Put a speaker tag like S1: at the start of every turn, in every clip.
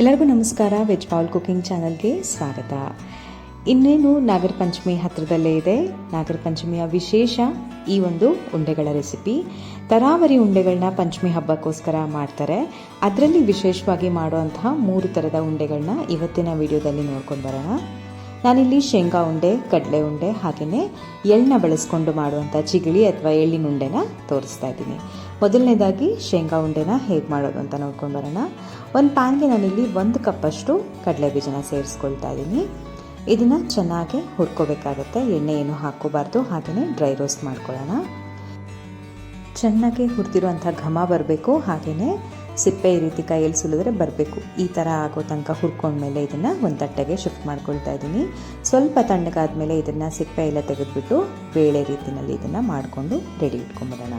S1: ಎಲ್ಲರಿಗೂ ನಮಸ್ಕಾರ. Veg bowl cooking ಚಾನಲ್ಗೆ ಸ್ವಾಗತ. ಇನ್ನೇನು ನಾಗರ ಪಂಚಮಿ ಹತ್ತಿರದಲ್ಲೇ ಇದೆ. ನಾಗರ ಪಂಚಮಿಯ ವಿಶೇಷ ಈ ಒಂದು ಉಂಡೆಗಳ ರೆಸಿಪಿ. ತರಾವರಿ ಉಂಡೆಗಳನ್ನ ಪಂಚಮಿ ಹಬ್ಬಕ್ಕೋಸ್ಕರ ಮಾಡ್ತಾರೆ. ಅದರಲ್ಲಿ ವಿಶೇಷವಾಗಿ ಮಾಡುವಂತಹ ಮೂರು ಥರದ ಉಂಡೆಗಳನ್ನ ಇವತ್ತಿನ ವಿಡಿಯೋದಲ್ಲಿ ನೋಡ್ಕೊಂಡು ಬರೋಣ. ನಾನಿಲ್ಲಿ ಶೇಂಗಾ ಉಂಡೆ, ಕಡಲೆ ಉಂಡೆ ಹಾಗೆಯೇ ಎಳ್ಳನ್ನ ಬಳಸ್ಕೊಂಡು ಮಾಡುವಂಥ ಚಿಗಳಿ ಅಥವಾ ಎಳ್ಳಿನ ಉಂಡೆನ ತೋರಿಸ್ತಾ ಇದ್ದೀನಿ. ಮೊದಲನೇದಾಗಿ ಶೇಂಗಾ ಉಂಡೆನ ಹೇಗೆ ಮಾಡೋದು ಅಂತ ನೋಡ್ಕೊಂಡು ಬರೋಣ. ಒಂದು ಪ್ಯಾನ್ಗೆ ನಾನಿಲ್ಲಿ ಒಂದು ಕಪ್ಪಷ್ಟು ಕಡಲೆ ಬೀಜನ ಸೇರಿಸ್ಕೊಳ್ತಾ ಇದ್ದೀನಿ ಇದನ್ನು ಚೆನ್ನಾಗಿ ಹುರ್ಕೋಬೇಕಾಗುತ್ತೆ. ಎಣ್ಣೆ ಏನು ಹಾಕೋಬಾರ್ದು ಹಾಗೆಯೇ ಡ್ರೈ ರೋಸ್ಟ್ ಮಾಡ್ಕೊಳ್ಳೋಣ. ಚೆನ್ನಾಗಿ ಹುರಿದಿರುವಂಥ ಘಮ ಬರಬೇಕು ಹಾಗೆಯೇ ಸಿಪ್ಪೆ ಈ ರೀತಿ ಕೈಯಲ್ಲಿ ಸುಲಿದ್ರೆ ಬರಬೇಕು. ಈ ಥರ ಆಗೋ ತನಕ ಹುರ್ಕೊಂಡ್ಮೇಲೆ ಇದನ್ನು ಒಂದು ತಟ್ಟೆಗೆ ಶಿಫ್ಟ್ ಮಾಡ್ಕೊಳ್ತಾ ಇದ್ದೀನಿ ಸ್ವಲ್ಪ ತಣ್ಣಗಾದ ಮೇಲೆ ಇದನ್ನು ಸಿಪ್ಪೆ ಎಲ್ಲ ತೆಗೆದುಬಿಟ್ಟು ಬೇಳೆ ರೀತಿಯಲ್ಲಿ ಇದನ್ನು ಮಾಡಿಕೊಂಡು ರೆಡಿ ಇಟ್ಕೊಂಬಿಡೋಣ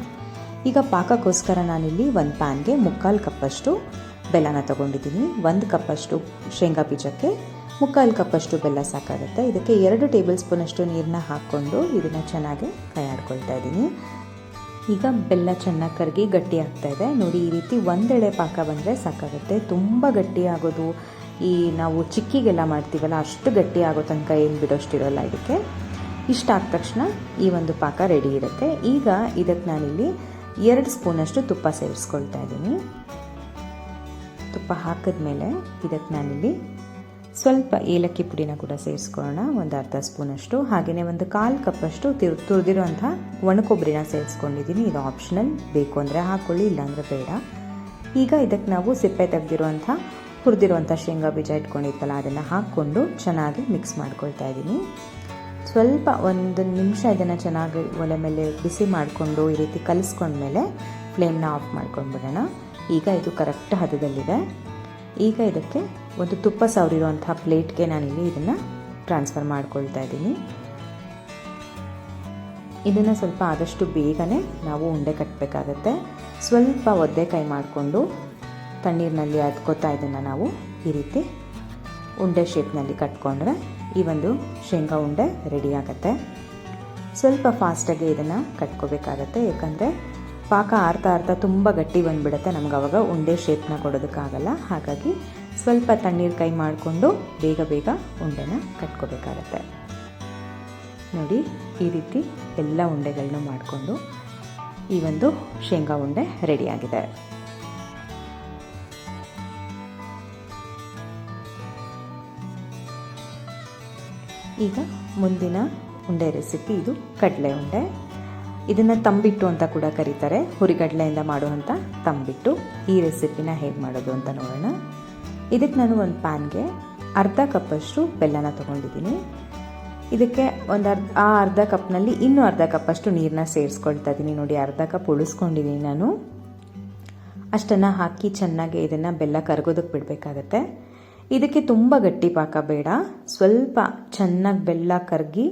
S1: ಈಗ ಪಾಕಕ್ಕೋಸ್ಕರ ನಾನಿಲ್ಲಿ ಒಂದು ಪ್ಯಾನ್ಗೆ ಮುಕ್ಕಾಲು ಕಪ್ಪಷ್ಟು ಬೆಲ್ಲನ ತೊಗೊಂಡಿದ್ದೀನಿ. ಒಂದು ಕಪ್ಪಷ್ಟು ಶೇಂಗಾ ಬೀಜಕ್ಕೆ ಮುಕ್ಕಾಲು ಕಪ್ಪಷ್ಟು ಬೆಲ್ಲ ಸಾಕಾಗುತ್ತೆ. ಇದಕ್ಕೆ ಎರಡು ಟೇಬಲ್ ಸ್ಪೂನಷ್ಟು ನೀರನ್ನ ಹಾಕ್ಕೊಂಡು ಇದನ್ನು ಚೆನ್ನಾಗಿ ಕೈಯಾಡ್ಕೊಳ್ತಾ ಇದ್ದೀನಿ. ಈಗ ಬೆಲ್ಲ ಚೆನ್ನಾಗಿ ಕರಗಿ ಗಟ್ಟಿ ಆಗ್ತಾ ಇದೆ. ನೋಡಿ, ಈ ರೀತಿ ಒಂದೆಳೆ ಪಾಕ ಬಂದರೆ ಸಾಕಾಗುತ್ತೆ. ತುಂಬ ಗಟ್ಟಿ ಆಗೋದು. ಈ ನಾವು ಚಿಕ್ಕಿಗೆಲ್ಲ ಮಾಡ್ತೀವಲ್ಲ, ಅಷ್ಟು ಗಟ್ಟಿ ಆಗೋ ತನಕ ಏನು ಬಿಡೋಷ್ಟಿರೋಲ್ಲ ಇದಕ್ಕೆ. ಇಷ್ಟ ಆದ ತಕ್ಷಣ ಈ ಒಂದು ಪಾಕ ರೆಡಿ ಇರುತ್ತೆ. ಈಗ ಇದಕ್ಕೆ ನಾನಿಲ್ಲಿ ಎರಡು ಸ್ಪೂನಷ್ಟು ತುಪ್ಪ ಸೇರಿಸ್ಕೊಳ್ತಾ ಇದ್ದೀನಿ. ತುಪ್ಪ ಹಾಕಿದ್ಮೇಲೆ ಇದಕ್ಕೆ ನಾನಿಲ್ಲಿ ಸ್ವಲ್ಪ ಏಲಕ್ಕಿ ಪುಡಿನ ಕೂಡ ಸೇರಿಸ್ಕೊಳ್ಳೋಣ. ಒಂದು ಅರ್ಧ ಸ್ಪೂನಷ್ಟು. ಹಾಗೆಯೇ ಒಂದು ಕಾಲು ಕಪ್ಪಷ್ಟು ತಿರು, ತುರಿದಿರುವಂಥ ಒಣಕೊಬ್ಬರಿನ ಸೇರಿಸ್ಕೊಂಡಿದ್ದೀನಿ. ಇದು ಆಪ್ಷನಲ್ ಬೇಕು ಅಂದರೆ ಹಾಕ್ಕೊಳ್ಳಿ ಇಲ್ಲಾಂದರೆ ಬೇಡ. ಈಗ ಇದಕ್ಕೆ ನಾವು ಸಿಪ್ಪೆ ತೆಗೆದಿರುವಂಥ, ಹುರಿದಿರುವಂಥ ಶೇಂಗಾ ಬೀಜ ಇಟ್ಕೊಂಡಿತ್ತಲ್ಲ, ಅದನ್ನು ಹಾಕ್ಕೊಂಡು ಚೆನ್ನಾಗಿ ಮಿಕ್ಸ್ ಮಾಡ್ಕೊಳ್ತಾ ಇದ್ದೀನಿ. ಸ್ವಲ್ಪ ಒಂದು ನಿಮಿಷ ಇದನ್ನು ಚೆನ್ನಾಗಿ ಒಲೆ ಮೇಲೆ ಬಿಸಿ ಮಾಡಿಕೊಂಡು ಈ ರೀತಿ ಕಲಿಸ್ಕೊಂಡ್ಮೇಲೆ ಫ್ಲೇಮ್ನ ಆಫ್ ಮಾಡ್ಕೊಂಡ್ಬಿಡೋಣ. ಈಗ ಇದು ಕರೆಕ್ಟ್ ಹದದಲ್ಲಿದೆ. ಈಗ ಇದಕ್ಕೆ ಒಂದು ತುಪ್ಪ ಸವರಿರುವಂಥ ಪ್ಲೇಟ್ಗೆ ನಾನಿಲ್ಲಿ ಇದನ್ನು ಟ್ರಾನ್ಸ್ಫರ್ ಮಾಡ್ಕೊಳ್ತಾ ಇದ್ದೀನಿ. ಇದನ್ನು ಸ್ವಲ್ಪ ಆದಷ್ಟು ಬೇಗನೆ ನಾವು ಉಂಡೆ ಕಟ್ಟಬೇಕಾಗತ್ತೆ ಸ್ವಲ್ಪ ಒದ್ದೆ ಕೈ ಮಾಡಿಕೊಂಡು ತಣ್ಣೀರಿನಲ್ಲಿ ಅದ್ಕೋತಾ ಇದನ್ನು ನಾವು ಈ ರೀತಿ ಉಂಡೆ ಶೇಪ್ನಲ್ಲಿ ಕಟ್ಕೊಂಡ್ರೆ ಈ ಒಂದು ಶೇಂಗಾ ಉಂಡೆ ರೆಡಿ ಆಗುತ್ತೆ. ಸ್ವಲ್ಪ ಫಾಸ್ಟಾಗಿ ಇದನ್ನು ಕಟ್ಕೋಬೇಕಾಗತ್ತೆ. ಯಾಕಂದರೆ ಪಾಕ ಆರ್ತಾ ಆರ್ತಾ ತುಂಬ ಗಟ್ಟಿ ಬಂದುಬಿಡುತ್ತೆ ನಮ್ಗೆ ಅವಾಗ ಉಂಡೆ ಶೇಪ್ನ ಕೊಡೋದಕ್ಕಾಗಲ್ಲ. ಹಾಗಾಗಿ ಸ್ವಲ್ಪ ತಣ್ಣೀರು ಕೈ ಮಾಡಿಕೊಂಡು ಬೇಗ ಬೇಗ ಉಂಡೆನ ಕಟ್ಕೋಬೇಕಾಗತ್ತೆ. ನೋಡಿ, ಈ ರೀತಿ ಎಲ್ಲ ಉಂಡೆಗಳನ್ನೂ ಮಾಡಿಕೊಂಡು ಈ ಒಂದು ಶೇಂಗಾ ಉಂಡೆ ರೆಡಿಯಾಗಿದೆ ಈಗ ಮುಂದಿನ ಉಂಡೆ ರೆಸಿಪಿ ಇದು ಕಡಲೆ ಉಂಡೆ. ಇದನ್ನು ತಂಬಿಟ್ಟು ಅಂತ ಕೂಡ ಕರೀತಾರೆ. ಹುರಿಗಡಲೆಯಿಂದ ಮಾಡುವಂಥ ತಂಬಿಟ್ಟು. ಈ ರೆಸಿಪಿನ ಹೇಗೆ ಮಾಡೋದು ಅಂತ ನೋಡೋಣ. ಇದಕ್ಕೆ ನಾನು ಒಂದು ಪ್ಯಾನ್ಗೆ ಅರ್ಧ ಕಪ್ಪಷ್ಟು ಬೆಲ್ಲನ ತೊಗೊಂಡಿದ್ದೀನಿ. ಇದಕ್ಕೆ ಒಂದು ಅರ್ಧ, ಆ ಅರ್ಧ ಕಪ್ನಲ್ಲಿ ಇನ್ನೂ ಅರ್ಧ ಕಪ್ಪಷ್ಟು ನೀರನ್ನ ಸೇರಿಸ್ಕೊಳ್ತಾ ಇದ್ದೀನಿ ನೋಡಿ, ಅರ್ಧ ಕಪ್ ಉಳಿಸ್ಕೊಂಡಿದ್ದೀನಿ ನಾನು. ಅಷ್ಟನ್ನು ಹಾಕಿ ಚೆನ್ನಾಗಿ ಇದನ್ನು ಬೆಲ್ಲ ಕರಗೋದಕ್ಕೆ ಬಿಡಬೇಕಾಗತ್ತೆ. ಇದಕ್ಕೆ ತುಂಬ ಗಟ್ಟಿ ಪಾಕ ಬೇಡ. ಸ್ವಲ್ಪ ಚೆನ್ನಾಗಿ ಬೆಲ್ಲ ಕರಗಿ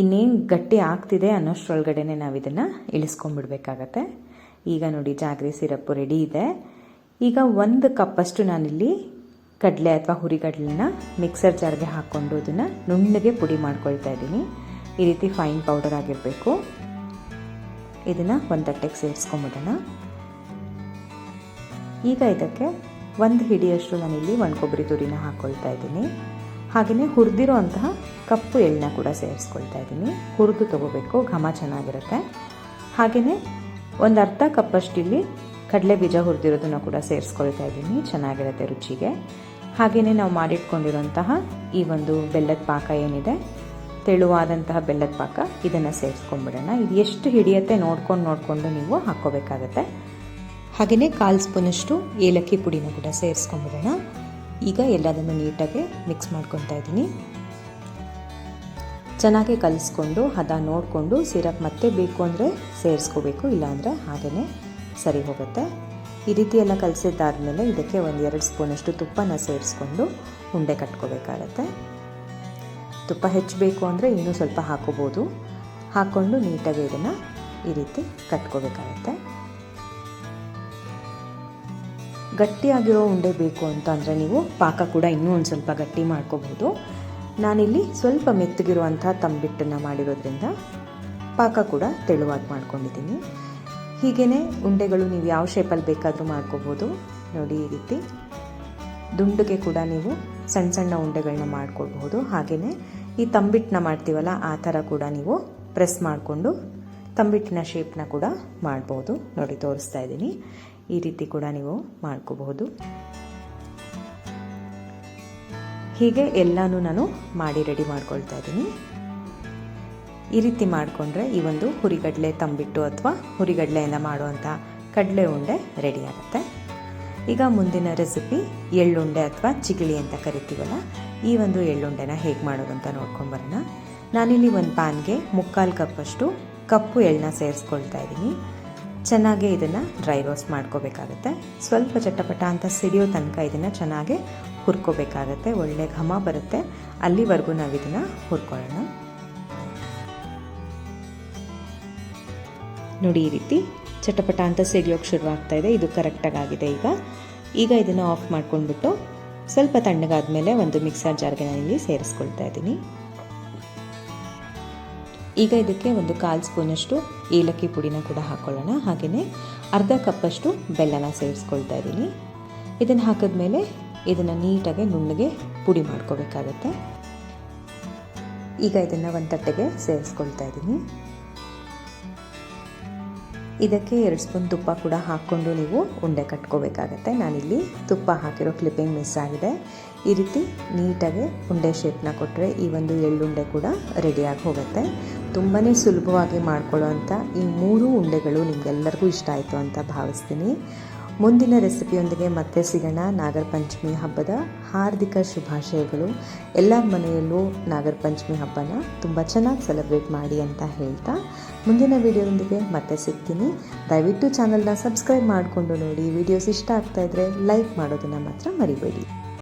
S1: ಇನ್ನೇನು ಗಟ್ಟಿ ಆಗ್ತಿದೆ ಅನ್ನೋಷ್ಟರೊಳಗಡೆ ನಾವು ಇದನ್ನು ಇಳಿಸ್ಕೊಂಡ್ಬಿಡ್ಬೇಕಾಗತ್ತೆ. ಈಗ ನೋಡಿ, ಜಾಗ್ರಿ ಸಿರಪ್ಪು ರೆಡಿ ಇದೆ. ಈಗ ಒಂದು ಕಪ್ಪಷ್ಟು ನಾನಿಲ್ಲಿ ಕಡಲೆ ಅಥವಾ ಹುರಿಗಡಲೆನ ಮಿಕ್ಸರ್ ಜಾರ್ಗೆ ಹಾಕ್ಕೊಂಡು ಅದನ್ನು ನುಣ್ಣಗೆ ಪುಡಿ ಮಾಡ್ಕೊಳ್ತಾ ಇದ್ದೀನಿ. ಈ ರೀತಿ ಫೈನ್ ಪೌಡರ್ ಆಗಿರಬೇಕು. ಇದನ್ನು ಒಂದು ತಟ್ಟೆಗೆ ಸೇರಿಸ್ಕೊಂಬಿಡೋಣ. ಈಗ ಇದಕ್ಕೆ ಒಂದು ಹಿಡಿಯಷ್ಟು ನಾನಿಲ್ಲಿ ಒಣಕೊಬ್ಬರಿ ತುರಿನ ಹಾಕ್ಕೊಳ್ತಾ ಇದ್ದೀನಿ. ಹಾಗೆಯೇ ಹುರಿದಿರೋ ಅಂತಹ ಕಪ್ಪು ಎಳ್ಳನ್ನ ಕೂಡ ಸೇರಿಸ್ಕೊಳ್ತಾ ಇದ್ದೀನಿ. ಹುರಿದು ತೊಗೋಬೇಕು, ಘಮ ಚೆನ್ನಾಗಿರುತ್ತೆ. ಹಾಗೆಯೇ ಒಂದು ಅರ್ಧ ಕಪ್ಪಷ್ಟು ಇಲ್ಲಿ ಕಡಲೆ ಬೀಜ ಹುರಿದಿರೋದನ್ನು ಕೂಡ ಸೇರಿಸ್ಕೊಳ್ತಾ ಇದ್ದೀನಿ. ಚೆನ್ನಾಗಿರುತ್ತೆ ರುಚಿಗೆ. ಹಾಗೆಯೇ ನಾವು ಮಾಡಿಟ್ಕೊಂಡಿರುವಂತಹ ಈ ಒಂದು ಬೆಲ್ಲದ ಪಾಕ ಏನಿದೆ, ತೆಳುವಾದಂತಹ ಬೆಲ್ಲದ ಪಾಕ ಇದನ್ನು ಸೇರಿಸ್ಕೊಂಡ್ಬಿಡೋಣ. ಇದು ಎಷ್ಟು ಹಿಡಿಯುತ್ತೆ ನೋಡ್ಕೊಂಡು ನೋಡಿಕೊಂಡು ನೀವು ಹಾಕ್ಕೋಬೇಕಾಗತ್ತೆ. ಹಾಗೆಯೇ ಕಾಲು ಸ್ಪೂನಷ್ಟು ಏಲಕ್ಕಿ ಪುಡಿನ ಕೂಡ ಸೇರಿಸ್ಕೊಂಡ್ಬಿಡೋಣ ಈಗ ಎಲ್ಲದನ್ನು ನೀಟಾಗಿ ಮಿಕ್ಸ್ ಮಾಡ್ಕೊತಾ ಇದ್ದೀನಿ. ಚೆನ್ನಾಗಿ ಕಲಿಸ್ಕೊಂಡು, ಹದ ನೋಡಿಕೊಂಡು, ಸಿರಪ್ ಮತ್ತೆ ಬೇಕು ಅಂದರೆ ಸೇರಿಸ್ಕೋಬೇಕು ಇಲ್ಲಾಂದರೆ ಹಾಗೆಯೇ ಸರಿ ಹೋಗುತ್ತೆ. ಈ ರೀತಿ ಎಲ್ಲ ಕಲಸಿದ್ದಾದಮೇಲೆ ಇದಕ್ಕೆ ಒಂದು ಎರಡು ಸ್ಪೂನಷ್ಟು ತುಪ್ಪನ ಸೇರಿಸ್ಕೊಂಡು ಉಂಡೆ ಕಟ್ಕೋಬೇಕಾಗತ್ತೆ. ತುಪ್ಪ ಹೆಚ್ಚಬೇಕು ಅಂದರೆ ಇನ್ನೂ ಸ್ವಲ್ಪ ಹಾಕೋಬೋದು ಹಾಕ್ಕೊಂಡು ನೀಟಾಗಿ ಇದನ್ನು ಈ ರೀತಿ ಕಟ್ಕೋಬೇಕಾಗತ್ತೆ. ಗಟ್ಟಿಯಾಗಿರೋ ಉಂಡೆ ಬೇಕು ಅಂತ ಅಂದರೆ ನೀವು ಪಾಕ ಕೂಡ ಇನ್ನೂ ಒಂದು ಸ್ವಲ್ಪ ಗಟ್ಟಿ ಮಾಡ್ಕೋಬೋದು ನಾನಿಲ್ಲಿ ಸ್ವಲ್ಪ ಮೆತ್ತಗಿರುವಂಥ ತಂಬಿಟ್ಟನ್ನು ಮಾಡಿರೋದ್ರಿಂದ ಪಾಕ ಕೂಡ ತೆಳುವಾಗಿ ಮಾಡ್ಕೊಂಡಿದ್ದೀನಿ. ಹೀಗೇ ಉಂಡೆಗಳು ನೀವು ಯಾವ ಶೇಪಲ್ಲಿ ಬೇಕಾದರೂ ಮಾಡ್ಕೋಬೋದು ನೋಡಿ ಈ ರೀತಿ. ದುಂಡುಗೆ ಕೂಡ ನೀವು ಸಣ್ಣ ಸಣ್ಣ ಉಂಡೆಗಳನ್ನ ಮಾಡ್ಕೊಳ್ಬಹುದು. ಹಾಗೆಯೇ ಈ ತಂಬಿಟ್ಟನ್ನ ಮಾಡ್ತೀವಲ್ಲ, ಆ ಥರ ಕೂಡ ನೀವು ಪ್ರೆಸ್ ಮಾಡಿಕೊಂಡು ತಂಬಿಟ್ಟಿನ ಶೇಪ್ನ ಕೂಡ ಮಾಡ್ಬೋದು. ನೋಡಿ, ತೋರಿಸ್ತಾ ಇದ್ದೀನಿ. ಈ ರೀತಿ ಕೂಡ ನೀವು ಮಾಡ್ಕೋಬಹುದು. ಹೀಗೆ ಎಲ್ಲನೂ ನಾನು ಮಾಡಿ ರೆಡಿ ಮಾಡ್ಕೊಳ್ತಾ ಇದ್ದೀನಿ. ಈ ರೀತಿ ಮಾಡಿಕೊಂಡ್ರೆ ಈ ಒಂದು ಹುರಿಗಡಲೆ ತಂಬಿಟ್ಟು ಅಥವಾ ಹುರಿಗಡಲೆಯಿಂದ ಮಾಡುವಂಥ ಕಡಲೆ ಉಂಡೆ ರೆಡಿ ಆಗುತ್ತೆ. ಈಗ ಮುಂದಿನ ರೆಸಿಪಿ ಎಳ್ಳುಂಡೆ ಅಥವಾ ಚಿಗಳಿ ಅಂತ ಕರಿತೀವಲ್ಲ, ಈ ಒಂದು ಎಳ್ಳುಂಡೆನ ಹೇಗೆ ಮಾಡೋದು ಅಂತ ನೋಡ್ಕೊಂಡು ಬರೋಣ. ನಾನಿಲ್ಲಿ ಒಂದು ಪ್ಯಾನ್ಗೆ ಮುಕ್ಕಾಲು ಕಪ್ಪಷ್ಟು ಕಪ್ಪು ಎಳ್ಳನ್ನ ಸೇರಿಸ್ಕೊಳ್ತಾ ಇದ್ದೀನಿ. ಚೆನ್ನಾಗಿ ಇದನ್ನು ಡ್ರೈ ರೋಸ್ಟ್ ಮಾಡ್ಕೋಬೇಕಾಗತ್ತೆ. ಸ್ವಲ್ಪ ಚಟಪಟ ಅಂತ ಸಿಡಿಯೋ ತನಕ ಇದನ್ನು ಚೆನ್ನಾಗಿ ಹುರ್ಕೋಬೇಕಾಗತ್ತೆ. ಒಳ್ಳೆ ಘಮ ಬರುತ್ತೆ. ಅಲ್ಲಿವರೆಗೂ ನಾವು ಇದನ್ನು ಹುರ್ಕೊಳ್ಳೋಣ. ನೋಡಿ ಈ ರೀತಿ ಚಟಪಟ ಅಂತ ಸಿಡಿಯೋಕ್ಕೆ ಶುರುವಾಗ್ತಾ ಇದೆ. ಇದು ಕರೆಕ್ಟಾಗಿ ಆಗಿದೆ ಈಗ. ಈಗ ಇದನ್ನು ಆಫ್ ಮಾಡ್ಕೊಂಡ್ಬಿಟ್ಟು ಸ್ವಲ್ಪ ತಣ್ಣಗಾದ ಮೇಲೆ ಒಂದು ಮಿಕ್ಸರ್ ಜಾರ್ಗೆ ಇಲ್ಲಿ ಸೇರಿಸ್ಕೊಳ್ತಾ ಇದ್ದೀನಿ. ಈಗ ಇದಕ್ಕೆ ಒಂದು ಕಾಲು ಸ್ಪೂನಷ್ಟು ಏಲಕ್ಕಿ ಪುಡಿನ ಕೂಡ ಹಾಕ್ಕೊಳ್ಳೋಣ ಹಾಗೆಯೇ ಅರ್ಧ ಕಪ್ಪಷ್ಟು ಬೆಲ್ಲನ ಸೇರಿಸ್ಕೊಳ್ತಾ ಇದ್ದೀನಿ. ಇದನ್ನು ಹಾಕಿದ್ಮೇಲೆ ಇದನ್ನು ನೀಟಾಗಿ ನುಣ್ಣಗೆ ಪುಡಿ ಮಾಡ್ಕೋಬೇಕಾಗತ್ತೆ. ಈಗ ಇದನ್ನು ಒಂದು ತಟ್ಟೆಗೆ ಸೇರಿಸ್ಕೊಳ್ತಾ ಇದ್ದೀನಿ. ಇದಕ್ಕೆ ಎರಡು ಸ್ಪೂನ್ ತುಪ್ಪ ಕೂಡ ಹಾಕ್ಕೊಂಡು ನೀವು ಉಂಡೆ ಕಟ್ಕೋಬೇಕಾಗತ್ತೆ. ನಾನಿಲ್ಲಿ ತುಪ್ಪ ಹಾಕಿರೋ ಕ್ಲಿಪ್ಪಿಂಗ್ ಮಿಸ್ ಆಗಿದೆ. ಈ ರೀತಿ ನೀಟಾಗಿ ಉಂಡೆ ಶೇಪ್ನ ಕೊಟ್ಟರೆ ಈ ಒಂದು ಎಳ್ಳುಂಡೆ ಕೂಡ ರೆಡಿಯಾಗಿ ಹೋಗುತ್ತೆ. ತುಂಬಾ ಸುಲಭವಾಗಿ ಮಾಡ್ಕೊಳ್ಳೋವಂಥ ಈ ಮೂರು ಉಂಡೆಗಳು ನಿಮಗೆಲ್ಲರಿಗೂ ಇಷ್ಟ ಆಯಿತು ಅಂತ ಭಾವಿಸ್ತೀನಿ. ಮುಂದಿನ ರೆಸಿಪಿಯೊಂದಿಗೆ ಮತ್ತೆ ಸಿಗೋಣ. ನಾಗರ ಪಂಚಮಿ ಹಬ್ಬದ ಹಾರ್ದಿಕ ಶುಭಾಶಯಗಳು. ಎಲ್ಲರ ಮನೆಯಲ್ಲೂ ನಾಗರ ಪಂಚಮಿ ಹಬ್ಬನ ತುಂಬ ಚೆನ್ನಾಗಿ ಸೆಲೆಬ್ರೇಟ್ ಮಾಡಿ ಅಂತ ಹೇಳ್ತಾ ಮುಂದಿನ ವಿಡಿಯೋದೊಂದಿಗೆ ಮತ್ತೆ ಸಿಗ್ತೀನಿ. ದಯವಿಟ್ಟು ಚಾನಲ್ನ ಸಬ್ಸ್ಕ್ರೈಬ್ ಮಾಡಿಕೊಂಡು ನೋಡಿ. ವಿಡಿಯೋಸ್ ಇಷ್ಟ ಆಗ್ತಾಯಿದ್ರೆ ಲೈಕ್ ಮಾಡೋದನ್ನು ಮಾತ್ರ ಮರಿಬೇಡಿ.